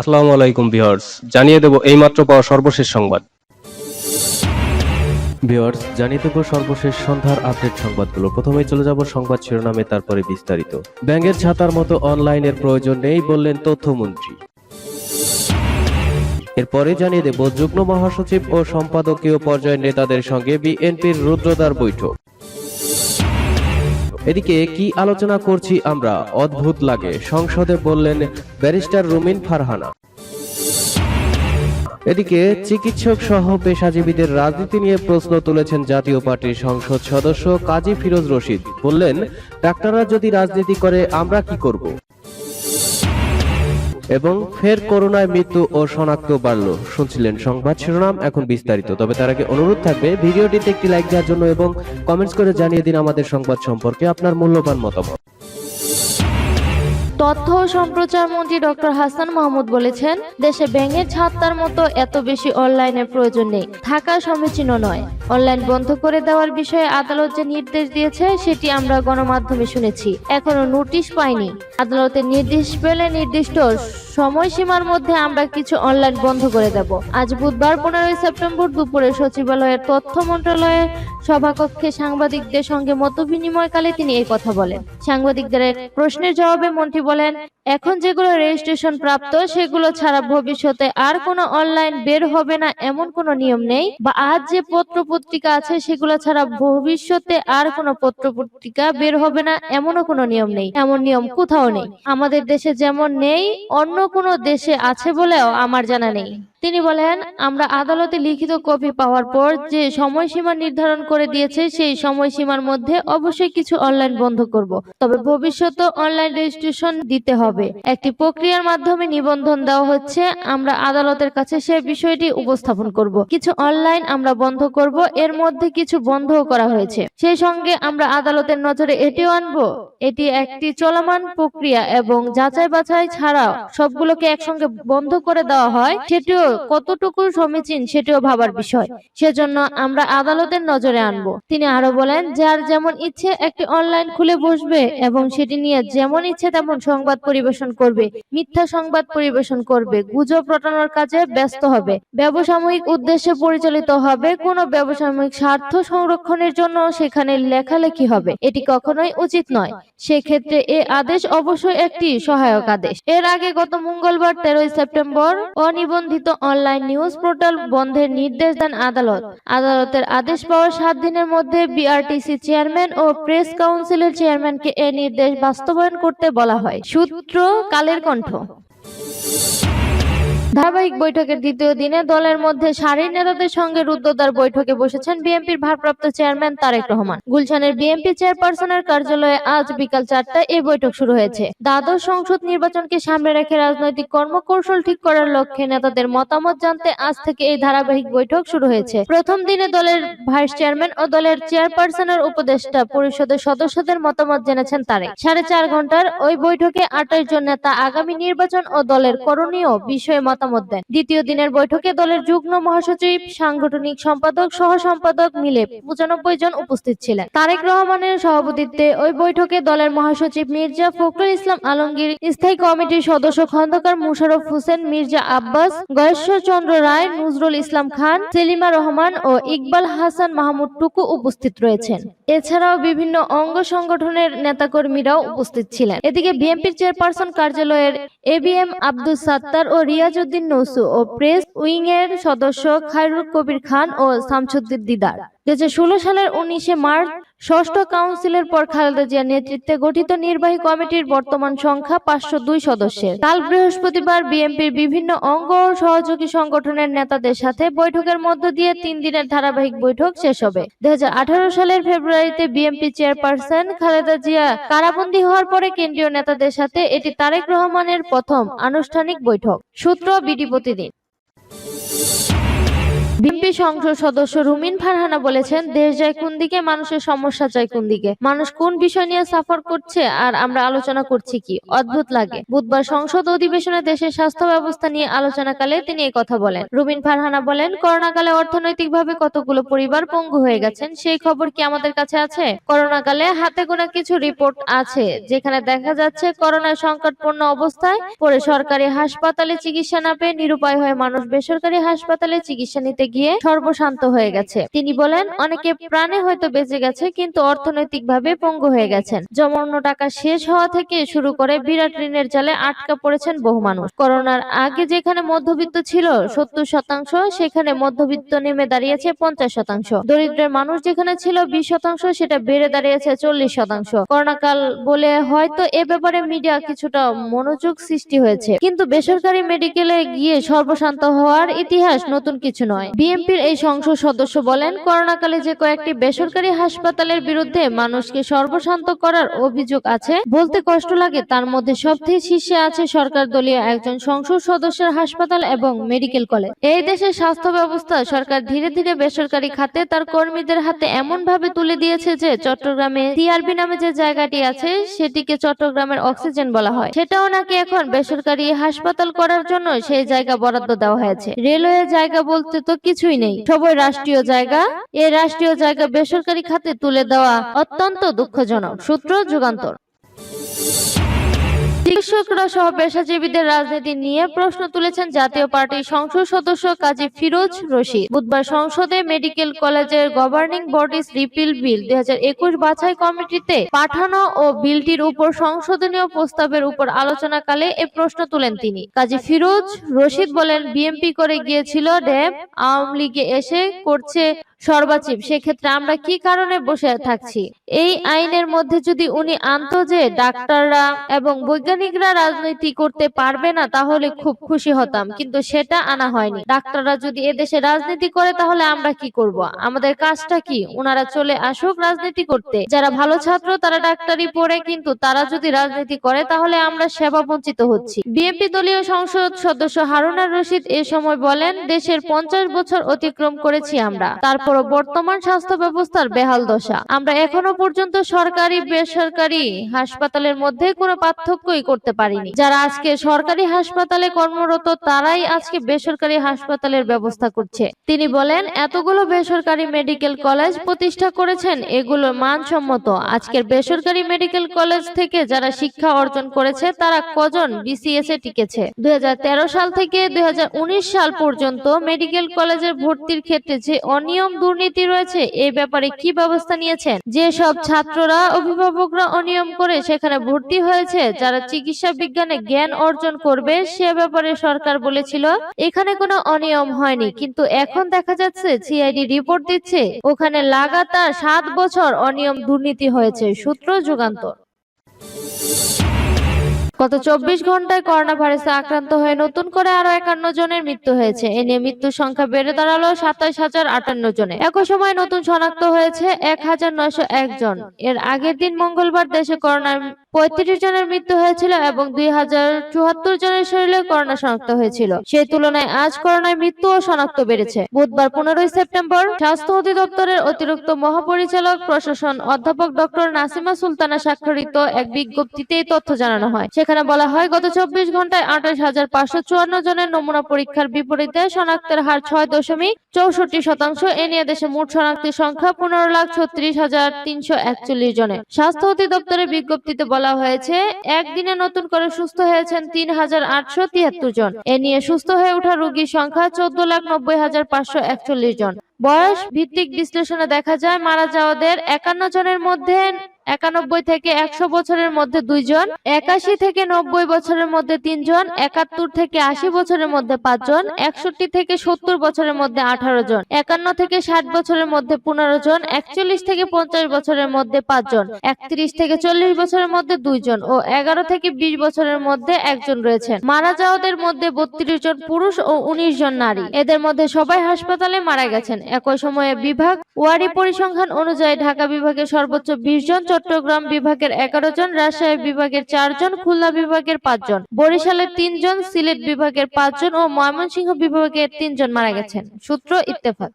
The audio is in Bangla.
আসসালামু আলাইকুম ভিউয়ার্স, জানিয়ে দেব এইমাত্র পাওয়া সর্বশেষ সংবাদ। ভিউয়ার্স, জানিয়ে দেব সর্বশেষ সন্ধ্যার আপডেট সংবাদগুলো। প্রথমেই চলে যাব সংবাদ শিরোনামে, তারপরে বিস্তারিত। ব্যাঙের ছাতার মতো অনলাইনের প্রয়োজন নেই বললেন তথ্যমন্ত্রী। এরপরে জানিয়ে দেব যুগ্ম মহাসচিব ও সম্পাদকীয় পর্যায়ের নেতাদের সঙ্গে বিএনপির রুদ্রদার বৈঠক। এদিকে কি আলোচনা করছি আমরা? অদ্ভুত লাগে। সংসদে বললেন ব্যারিস্টার রুমিন ফারহানা। এদিকে চিকিৎসক সহ পেশাজীবীদের রাজনীতি নিয়ে প্রশ্ন তুলেছেন জাতীয় পার্টির সংসদ সদস্য কাজী ফিরোজ রশিদ। বললেন, ডাক্তাররা যদি রাজনীতি করে, আমরা কি করব? এবং ফের করোনায় মৃত্যু ও শনাক্ত বাড়লো। শুনছিলেন সংবাদ শিরোনাম, এখন বিস্তারিত। তবে তার আগে অনুরোধ থাকবে, ভিডিওটিতে একটি লাইক দেওয়ার জন্য এবং কমেন্টস করে জানিয়ে দিন আমাদের সংবাদ সম্পর্কে আপনার মূল্যবান মতামত। তথ্য ও সম্প্রচার মন্ত্রী ডক্টর হাসান মাহমুদ বলেছেন, দেশে ব্যাঙের ছাত্তার মতো এত বেশি অনলাইনের প্রয়োজন নেই, থাকা সমীচীন নয়। অনলাইন বন্ধ করে দেওয়ার বিষয়ে আদালত যে নির্দেশ দিয়েছে, সেটি আমরা গণমাধ্যমে শুনেছি। এখনও নোটিশ পাইনি। আদালতের নির্দেশ পেলে নির্দিষ্ট সময়সীমার মধ্যে আমরা কিছু অনলাইন বন্ধ করে দেব। আজ বুধবার পনেরোই সেপ্টেম্বর দুপুরে সচিবালয়ের তথ্য মন্ত্রণালয়ের সভাকক্ষে সাংবাদিকদের সঙ্গে মত বিনিময়কালে তিনি এই কথা বলেন। সাংবাদিকদের প্রশ্নের জবাবে মন্ত্রী বলেন এখন যেগুলো রেজিস্ট্রেশন প্রাপ্ত, সেগুলো ছাড়া ভবিষ্যতে আর কোনো অনলাইন বের হবে না, এমন কোনো নিয়ম নেই? বা আজ যে পত্র পত্রিকা আছে, সেগুলো ছাড়া ভবিষ্যতে আর কোনো পত্র পত্রিকা বের হবে না, এমনও কোনো নিয়ম নেই। এমন নিয়ম কোথাও নেই। আমাদের দেশে যেমন নেই, অন্য কোনো দেশে আছে বলেও আমার জানা নেই। তিনি বলেন, আমরা আদালতে লিখিত কপি পাওয়ার পর যে সময়সীমা নির্ধারণ করে দিয়েছে, সেই সময়সীমার মধ্যে অবশ্যই কিছু অনলাইন বন্ধ করব। তবে ভবিষ্যতে অনলাইন রেজিস্ট্রেশন দিতে হবে। একটি প্রক্রিয়ার মাধ্যমে নিবন্ধন দেওয়া হচ্ছে। আমরা আদালতের কাছে সে বিষয়টি উপস্থাপন করব। কিছু অনলাইন আমরা বন্ধ করব। এর মধ্যে কিছু বন্ধও করা হয়েছে। সেই সঙ্গে আমরা আদালতের নজরে এটিও আনব। এটি একটি চলমান প্রক্রিয়া এবং যাচাই বাছাই ছাড়াও সবগুলোকে একসঙ্গে বন্ধ করে দেওয়া হয়। সেটিও কতটুকু সমীচীন সেটিও ভাবার বিষয়। সেজন্য আমরা আদালতের নজরে আনব। তিনি আরও বলেন, যার যেমন ইচ্ছে একটি অনলাইন খুলে বসবে এবং সেটি নিয়ে যেমন ইচ্ছে তেমন সংবাদ পরিবেশন করবে, মিথ্যা সংবাদ পরিবেশন করবে, গুজব রটানোর কাজে ব্যস্ত হবে। ব্যবসায়িক উদ্দেশ্যে পরিচালিত হবে কোনো ব্যবসায়িক স্বার্থ সংরক্ষণের জন্য সেখানে লেখালেখি হবে। এটি কখনোই উচিত নয়। সেক্ষেত্রে এ আদেশ অবশ্যই একটি সহায়ক আদেশ। এর আগে গত মঙ্গলবার তেরোই সেপ্টেম্বর অনিবন্ধিত অনলাইন নিউজ পোর্টাল বন্ধের নির্দেশ দেন আদালত। আদালতের আদেশ পাওয়ার সাত দিনের মধ্যে বিআরটিসি চেয়ারম্যান ও প্রেস কাউন্সিলের চেয়ারম্যানকে এ নির্দেশ বাস্তবায়ন করতে বলা হয়। সূত্র কালের কণ্ঠ। ধারাবাহিক বৈঠকের দ্বিতীয় দিনে দলের মধ্যে সারির নেতাদের সঙ্গে রুদ্ধদ্বার বৈঠকে বসেছেন বিএনপির ভারপ্রাপ্ত চেয়ারম্যান তারেক রহমান। গুলশানের বিএনপি চেয়ারপারসনের কার্যালয়ে আজ বিকাল চারটায় এই বৈঠক শুরু হয়েছে। দ্বাদশ সংসদ নির্বাচনকে সামনে রেখে রাজনৈতিক কর্মকৌশল ঠিক করার লক্ষ্যে নেতাদের মতামত জানতে আজ থেকে এই ধারাবাহিক বৈঠক শুরু হয়েছে। প্রথম দিনে দলের ভাইস চেয়ারম্যান ও দলের চেয়ারপারসনের উপদেষ্টা পরিষদের সদস্যদের মতামত জেনেছেন তারেক। সাড়ে চার ঘণ্টার ওই বৈঠকে আঠাশ জন নেতা আগামী নির্বাচন ও দলের করণীয় বিষয়ে মতামত দেন। দ্বিতীয় দিনের বৈঠকে দলের যুগ্ম মহাসচিব, সাংগঠনিক সম্পাদক, সহ সম্পাদক মিলে পঁচানব্বই জন উপস্থিত ছিলেন। তারেক রহমানের সভাপতিত্বে ওই বৈঠকে দলের মহাসচিব মির্জা ফখরুল ইসলাম আলমগীর, স্থায়ী কমিটির সদস্য খন্দকার মুশারফ হোসেন, মির্জা আব্বাস গয়েশ্বর চন্দ্র রায়, নজরুল ইসলাম খান, সেলিমা রহমান ও ইকবাল হাসান মাহমুদ টুকু উপস্থিত রয়েছেন। এছাড়াও বিভিন্ন অঙ্গ সংগঠনের নেতাকর্মীরাও উপস্থিত ছিলেন। এদিকে বিএনপির চেয়ারপারসন কার্যালয়ের এবিএম আব্দুল সাত্তার ও রিয়াজউদ্দিন নসু ও প্রেস উইংয়ের সদস্য খায়রুল কবির খান ও শামসুদ্দিন দিদার। ষোলো সালের উনিশে মার্চ, ষষ্ঠ কাউন্সিলের পর খালেদা জিয়ার নেতৃত্বে গঠিত নির্বাহী কমিটির বর্তমান সংখ্যা পাঁচশো দুই সদস্যের। কাল বৃহস্পতিবার বিএনপির বিভিন্ন অঙ্গ ও সহযোগী সংগঠনের নেতাদের সাথে বৈঠকের মধ্য দিয়ে তিন দিনের ধারাবাহিক বৈঠক শেষ হবে। দুই হাজার আঠারো সালের ফেব্রুয়ারিতে বিএনপি চেয়ারপারসন খালেদা জিয়া কারাবন্দী হওয়ার পরে কেন্দ্রীয় নেতাদের সাথে এটি তারেক রহমানের প্রথম আনুষ্ঠানিক বৈঠক। সূত্র বিডি প্রতিদিন বিএনপি সংসদ সদস্য রুমিন ফারহানা বলেছেন, দেশ যায় কোন দিকে, মানুষের সমস্যা চায় কোন দিকে। মানুষ কোন বিষয় নিয়ে সাফার করছে আর আমরা আলোচনা করছি কি? অদ্ভুত লাগে। বুধবার সংসদ অধিবেশনে দেশের স্বাস্থ্য ব্যবস্থা নিয়ে আলোচনাকালে তিনি কথা বলেন। রুমিন ফারহানা বলেন, করোনাকালে অর্থনৈতিকভাবে কতগুলো পরিবার পঙ্গু হয়ে গেছেন, সেই খবর কি আমাদের কাছে আছে? করোনাকালে হাতে গোনা কিছু রিপোর্ট আছে, যেখানে দেখা যাচ্ছে করোনার সংকটপূর্ণ অবস্থায় পরে সরকারি হাসপাতালে চিকিৎসা না পেয়ে নিরুপায় হয়ে মানুষ বেসরকারি হাসপাতালে চিকিৎসা নিতে গিয়ে সর্বশান্ত হয়ে গেছে। তিনি বলেন, অনেকে প্রাণে হয়তো বেঁচে গেছে, কিন্তু অর্থনৈতিকভাবে পঙ্গু হয়ে গেছেন। জমানো টাকা শেষ হওয়া থেকে শুরু করে বিরাট ঋণের জালে আটকা পড়েছেন বহু মানুষ। করোনার আগে যেখানে মধ্যবিত্ত ছিল, সত্তর শতাংশ, সেখানে মধ্যবিত্ত নেমে দাঁড়িয়েছে পঞ্চাশ শতাংশ। দরিদ্রের মানুষ যেখানে ছিল, বিশ শতাংশ, সেটা বেড়ে দাঁড়িয়েছে চল্লিশ শতাংশ। করোনাকাল বলে হয়তো এ ব্যাপারে মিডিয়া কিছুটা মনোযোগ সৃষ্টি হয়েছে। কিন্তু বেসরকারি মেডিকেলে গিয়ে সর্বশান্ত হওয়ার ইতিহাস নতুন কিছু নয়। বিএনপির এই সংসদ সদস্য বলেন, করোনাকালে যে কয়েকটি বেসরকারি হাসপাতালের বিরুদ্ধে মানুষকে সর্বশান্ত করার অভিযোগ আছে, বলতে কষ্ট লাগে, তার মধ্যে সবথেকে শীর্ষে আছে সরকার দলীয় একজন সংসদ সদস্যের হাসপাতাল এবং মেডিকেল কলেজ। এই দেশের স্বাস্থ্য ব্যবস্থা সরকার ধীরে ধীরে বেসরকারি খাতে তার কর্মীদের হাতে এমন ভাবে তুলে দিয়েছে যে, চট্টগ্রামে টিআরবি নামে যে জায়গাটি আছে, সেটিকে চট্টগ্রামের অক্সিজেন বলা হয়। সেটাও নাকি এখন বেসরকারি হাসপাতাল করার জন্য সেই জায়গা বরাদ্দ দেওয়া হয়েছে। রেলওয়ে জায়গা বলতে তো কিছুই নেই। সবই রাষ্ট্রীয় জায়গা এই রাষ্ট্রীয় জায়গা বেসরকারি খাতে তুলে দেওয়া অত্যন্ত দুঃখজনক। সূত্র যুগান্তর। চিকিৎসকরা সহ পেশাজীবীদের রাজনীতি নিয়ে প্রশ্ন তুলেছেন জাতীয় পার্টির সংসদ সদস্য কাজী ফিরোজ রশিদ। বুধবার সংসদে মেডিকেল কলেজের গভর্নিং বডিজ রিপিল বিল দুই বাছাই কমিটিতে পাঠানো ও বিলটির উপর সংশোধনীয় প্রস্তাবের উপর আলোচনাকালে এ প্রশ্ন তুলেন তিনি। কাজী ফিরোজ রশিদ বলেন, বিএমপি করে গিয়েছিল ড্যাব আওয়ামী লীগে এসে করছে সর্বাচিপ সেক্ষেত্রে আমরা কি কারণে বসে থাকছি? এই আইনের মধ্যে যদি উনি আনতো যে ডাক্তাররা এবং বৈজ্ঞানিকরা রাজনীতি করতে পারবে না, তাহলে খুব খুশি হতাম, কিন্তু সেটা আনা হয়নি। ডাক্তাররা যদি এদেশে রাজনীতি করে, তাহলে আমরা কি করব? আমাদের কাজটা কি? ওনারা চলে আসুক রাজনীতি করতে। যারা ভালো ছাত্র, তারা ডাক্তারি পড়ে, কিন্তু তারা যদি রাজনীতি করে, তাহলে আমরা সেবা বঞ্চিত হচ্ছি। বিএনপি দলীয় সংসদ সদস্য হারুনার রশিদ এ সময় বলেন, দেশের পঞ্চাশ বছর অতিক্রম করেছি আমরা। তারপরও বর্তমান স্বাস্থ্য ব্যবস্থার বেহাল দশা। আমরা এখনও পর্যন্ত সরকারি, বেসরকারি হাসপাতালের মধ্যে কোনো পার্থক্যই করতে পারিনি। যারা আজকে সরকারি হাসপাতালে কর্মরত, তারাই আজকে বেসরকারি হাসপাতালের ব্যবস্থা করছে। তিনি বলেন, এতগুলো বেসরকারি মেডিকেল কলেজ প্রতিষ্ঠা করেছেন এগুলো মানসম্মত। আজকের বেসরকারি মেডিকেল কলেজ থেকে যারা শিক্ষা অর্জন করেছে, তারা কজন বিসিএস এ টিকেছে? দুই হাজার তেরো সাল থেকে দুই হাজার উনিশ সাল পর্যন্ত মেডিকেল কলেজের ভর্তির ক্ষেত্রে যে অনিয়ম দুর্নীতি রয়েছে এই ব্যাপারে কি ব্যবস্থা নিয়েছেন? যে সব ছাত্ররা, অভিভাবকরা অনিয়ম করে সেখানে ভর্তি হয়েছে, যারা চিকিৎসা বিজ্ঞানে জ্ঞান অর্জন করবে, সে ব্যাপারে সরকার বলেছিল, এখানে কোনো অনিয়ম হয়নি, কিন্তু এখন দেখা যাচ্ছে সিআইডি রিপোর্ট দিচ্ছে, ওখানে লাগাতার সাত বছর অনিয়ম দুর্নীতি হয়েছে, সূত্র যুগান্তর। গত চব্বিশ ঘন্টায় করোনা ভাইরাসে আক্রান্ত হয়ে নতুন করে আরও একান্ন জনের মৃত্যু হয়েছে। এ নিয়ে মৃত্যুর সংখ্যা বেড়ে দাঁড়াল সাতাশ হাজার আটান্ন জনে। একই সময় নতুন শনাক্ত হয়েছে এক হাজার নয়শো এক জন। এর আগের দিন মঙ্গলবার দেশে করোনার পঁয়ত্রিশ জনের মৃত্যু হয়েছিল এবং দুই হাজার চুয়াত্তর জনের শরীরে করোনা শনাক্ত হয়েছিল। সেই তুলনায় আজ করোনায় মৃত্যু ও শনাক্ত বেড়েছে। বুধবার পনেরোই সেপ্টেম্বর স্বাস্থ্য অধিদপ্তরের অতিরিক্ত মহাপরিচালক, প্রশাসন অধ্যাপক ডক্টর নাসিমা সুলতানা স্বাক্ষরিত এক বিজ্ঞপ্তিতে এই তথ্য জানানো হয়। সেখানে বলা হয়, গত চব্বিশ ঘন্টায় আঠাশ হাজার পাঁচশো চুয়ান্ন জনের নমুনা পরীক্ষার বিপরীতে শনাক্তের হার ছয় দশমিক চৌষট্টি শতাংশ। এ নিয়ে দেশে মোট শনাক্তের সংখ্যা পনেরো লাখ ছত্রিশ হাজার তিনশো একচল্লিশ জনের। স্বাস্থ্য অধিদপ্তরের বিজ্ঞপ্তিতে বলা হয়েছে, একদিনে নতুন করে সুস্থ হয়েছেন তিন হাজার আটশো তিয়াত্তর জন। এ নিয়ে সুস্থ হয়ে ওঠা রোগীর সংখ্যা চোদ্দ লাখ নব্বই হাজার পাঁচশো একচল্লিশ জন। বয়স ভিত্তিক বিশ্লেষণে দেখা যায়, মারা যাওয়াদের একান্ন জনের মধ্যে একানব্বই থেকে একশো বছরের মধ্যে দুইজন, একাশি থেকে নব্বই বছরের মধ্যে তিনজন, একাত্তর থেকে আশি বছরের মধ্যে পাঁচজন, একষট্টি থেকে সত্তর বছরের মধ্যে আঠারো জন, একান্ন থেকে ষাট বছরের মধ্যে পনেরো জন, একচল্লিশ থেকে পঞ্চাশ বছরের মধ্যে পাঁচজন, একত্রিশ থেকে চল্লিশ বছরের মধ্যে দুইজন ও এগারো থেকে বিশ বছরের মধ্যে একজন রয়েছেন। মারা যাওয়াদের মধ্যে বত্রিশ জন পুরুষ ও উনিশ জন নারী। এদের মধ্যে সবাই হাসপাতালে মারা গেছেন। একই সময়ে বিভাগ ওয়ারি পরিসংখ্যান অনুযায়ী ঢাকা বিভাগে সর্বোচ্চ বিশ জন চট্টগ্রাম বিভাগের এগারো জন, রাজশাহী বিভাগের চারজন খুলনা বিভাগের পাঁচজন বরিশালের তিনজন সিলেট বিভাগের পাঁচজন ও ময়মনসিংহ বিভাগের তিনজন মারা গেছেন। সূত্র ইত্তেফাক।